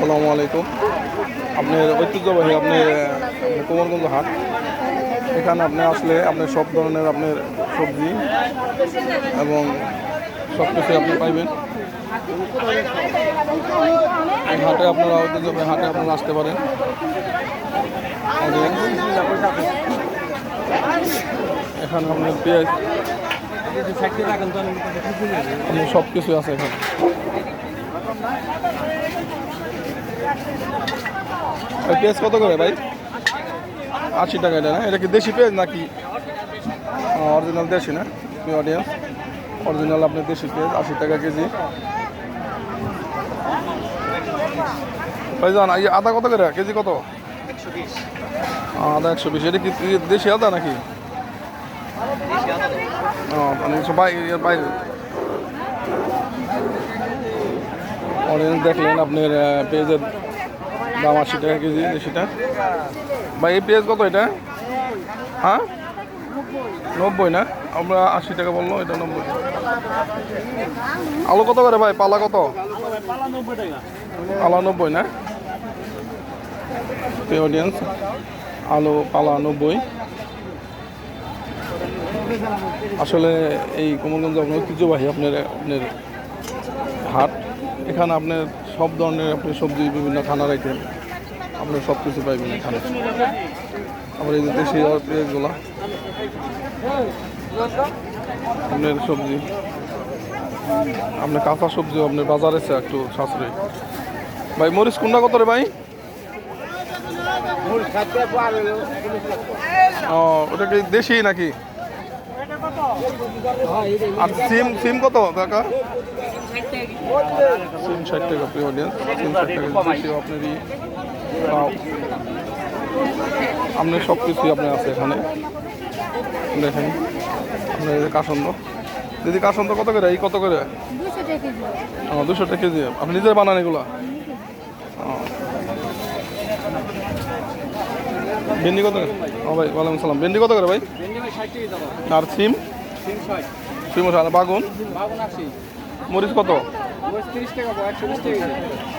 আসসালামু আলাইকুম। আপনার ঐতিহ্যবাহী আপনার কোমরগঞ্জ হাট। এখানে আপনি আসলে আপনার সব ধরনের আপনার সবজি এবং সব কিছু আপনি পাইবেন। হাটে আপনারা ঐতিহ্যবাহী হাটে আপনারা আসতে পারেন। এখানে আপনার পেঁয়াজ সব কিছু আছে এখানে। পেঁয়াজ কত করে ভাই? আশি টাকা এটা, না? এটা কি দেশি পেঁয়াজ নাকি? অরিজিনাল দেশি না? অডিয়েন্স অরিজিনাল আপনার দেশি পেঁয়াজ, আশি টাকা কেজি। ভাই জান আদা কত করে? কেজি কত? আদা একশো বিশ। এটা কি দেশি আদা নাকি? মানে এর বাইরে। অরেঞ্জ দেখলেন আপনার পেঁয়াজের দাম আশি টাকা কেজি, দেশিটা। ভাই, এই পেঁয়াজ কত এটা? হ্যাঁ? নব্বই না? আমরা আশি টাকা বলল, এটা নব্বই। আলু কত করে ভাই? পালা কত? পালা নব্বই না? অডিয়েন্স আলু, পালা নব্বই। আসলে এই কোমলগঞ্জ আপনার ঐতিহ্যবাহী আপনার আপনার হাট। এখানে আপনার সব ধরনের আপনি সবজি বিভিন্ন খানার আইটেম আপনি সব কিছু পাইবেন এখানে। আবার এই যে দেশি পেঁয়াজগুলা আপনার সবজি। আপনার কাঁচা সবজিও আপনার বাজারে আছে একটু সাশ্রয়ী। ভাই মরিচ কোনটা কত রে ভাই? ও ওটা কি দেশি নাকি? আর সিম সিম কত কাকা? সিম ষাট টাকা প্রিয় অডিয়েন্স সিম ষাট টাকা আপনারই পাও। আপনার সব কিছুই আপনার আছে এখানে। দেখেন আপনার এই যে কাসন্দ। দিদি কাসন্দ কত করে? এই কত করে? দুশো টাকা কেজি ও দুশো টাকা কেজি। আপনি নিজের বানান এগুলো? ভেন্ডি কত করে? ও ভাই ওয়ালাইকুম সালাম। ভেন্ডি কত করে ভাই? আর সিম? সিম আর বাগুন? মরিচ কত?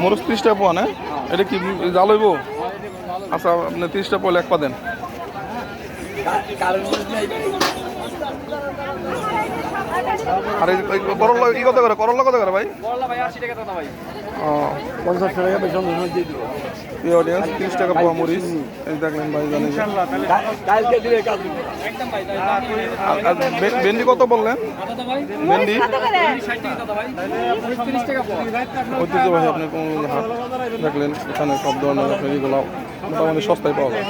মরিচ ত্রিশ টাকা পোয়া, না? এটা কি জাল হইব? আচ্ছা আপনি ত্রিশটা টাকা পোয়া এক পা দেন। আর এই এই করলা কি কত করে? করলা কত করে ভাই? ও পঞ্চাশ টাকা এই অডিয়েন্স তিরিশ টাকা পোয়া মরিচ। এই দেখলেন ভাই জানেন ভে- ভেন্ডি কত বললেন? ভেন্ডি? ঐতিহ্যবাহী আপনি দেখলেন এখানে সব ধরনের আপনি এগুলো মোটামুটি সস্তায় পাওয়া যায়।